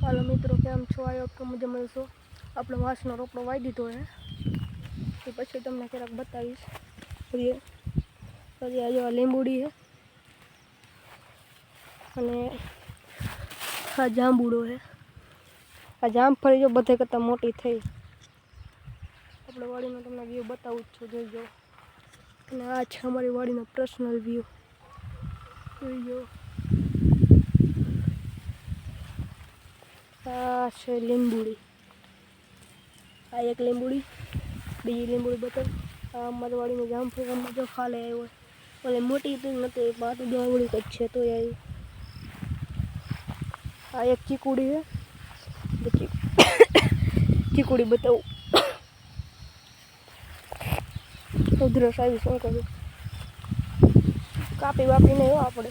હાલો મિત્રો કેમ છો આવ્યો કે મજા મળશો આપણે વાંસનો રોપડો વાઈ દીધો છે એ પછી તમને ક્યારેક બતાવીશ પછી પછી આ જો આ લીંબુડી છે અને આ જાંબુડો છે આ જામફળી જો બધે કરતાં મોટી થઈ આપણે વાડીનો તમને વ્યૂ બતાવું જ છું જોઈજો અને આ છે અમારી વાડીનો પર્સનલ વ્યૂ જોઈજો આ છે લીંબુડી આ એક લીંબુડી બીજી લીંબુડી બતાવ આ અમારી વાડીનું જામફળ આમાં જો ખાલે આવ્યો ઓલે મોટી તો નથી પાટું દોવડી જ છે તો આવી આ એક ચીકુડી છે જો ચી- ચીકુડી બતાવું ઉધરસ આવી શું કરું કાપી વાપી નહીં હો આપણે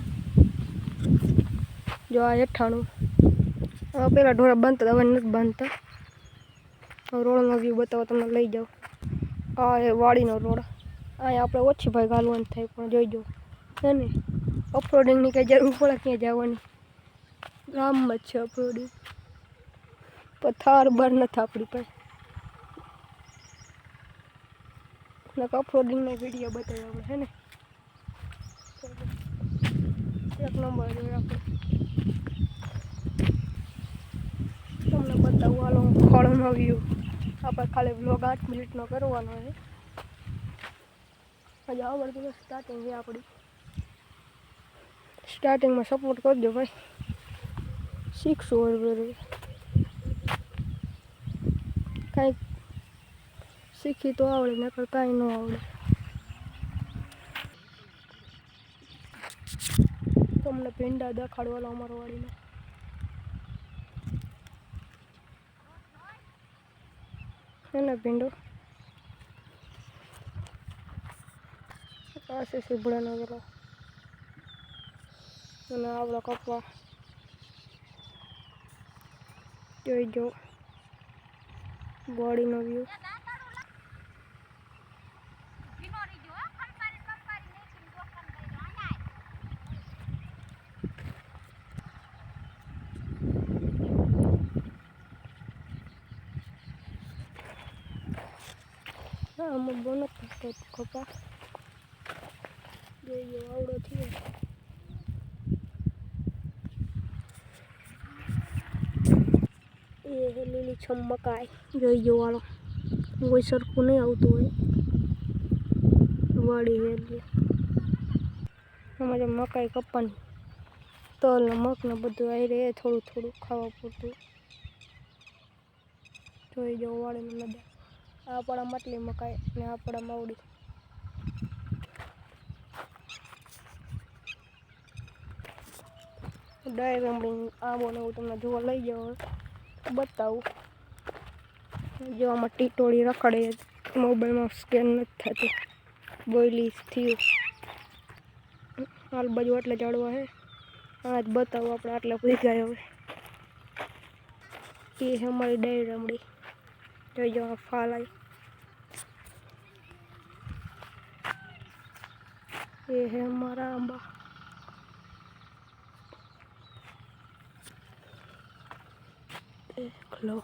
જો આ હેઠાણું. હવે પહેલાં ઢોરા બાંધતા હવે નથી બાંધતા હવે રોડનો વ્યૂ બતાવો તમને, લઈ જાઓ. આ એ વાડીનો રોડ અહીંયા આપણે ઓછી ભાઈ ગાલવાની થાય, પણ જોઈજો હે ને? ઓફરોડિંગની કંઈ જરૂર પડે, ક્યાં જવાની? ગામમાં જ છે ઓફરોડિંગ પણ થાર બાર નથી આપણી પાસે. ઓફરોડિંગનો વીડિયો બતાવ્યો આપણે, હે ને? એક નંબર આપણે તમને બતાવું ફળનો વ્યૂ આપણે ખાલી બ્લોગ આઠ મિનિટનો કરવાનો છે. હજી આવડતું સ્ટાર્ટિંગ છે આપણી. સ્ટાર્ટિંગમાં સપોર્ટ કરજો ભાઈ. શીખશું હવે કાંઈક શીખી તો આવડે, નકર કાંઈ ન આવડે. તમને ભીંડા દેખાડવાલો અમારો વાડીમાં. એને ભીંડો. પાસે સીભડાનો પેલો અને આવડો કપવા. જોઈ જો. બોડીનો વ્યૂ હા, આમાં બોનો કપા જોઈ જો આવડો થયો. એ લીલી છમ મકાઈ. જોઈ જો વાળો. કોઈ સરખું નહીં આવતું હોય. વાળી હેલી જે મકાઈ કપાની તલ ને મગ ને બધું આવી રહે થોડું થોડું ખાવા પૂરતું. જોઈ જવું વાડીને મજા. આપણા માટલી મકાઈ ને આપણા માવડી. ડાયરેક્ટ આંબો ને એવું તમને જોવા લઈ જાવ બતાવું. જો આમાં ટીટોળી રખડે મોબાઈલમાં સ્કેન નથી થતું. બોયલી થયું. હાલ બાજુ એટલે ચડવા હે. આ જ બતાવું આપણે આટલા પૂરી ગયા હવે. એ છે અમારી ડાયરી રમડી જોઈ જો આ ફાલ આવી. ये है हमारा आंबा देख लो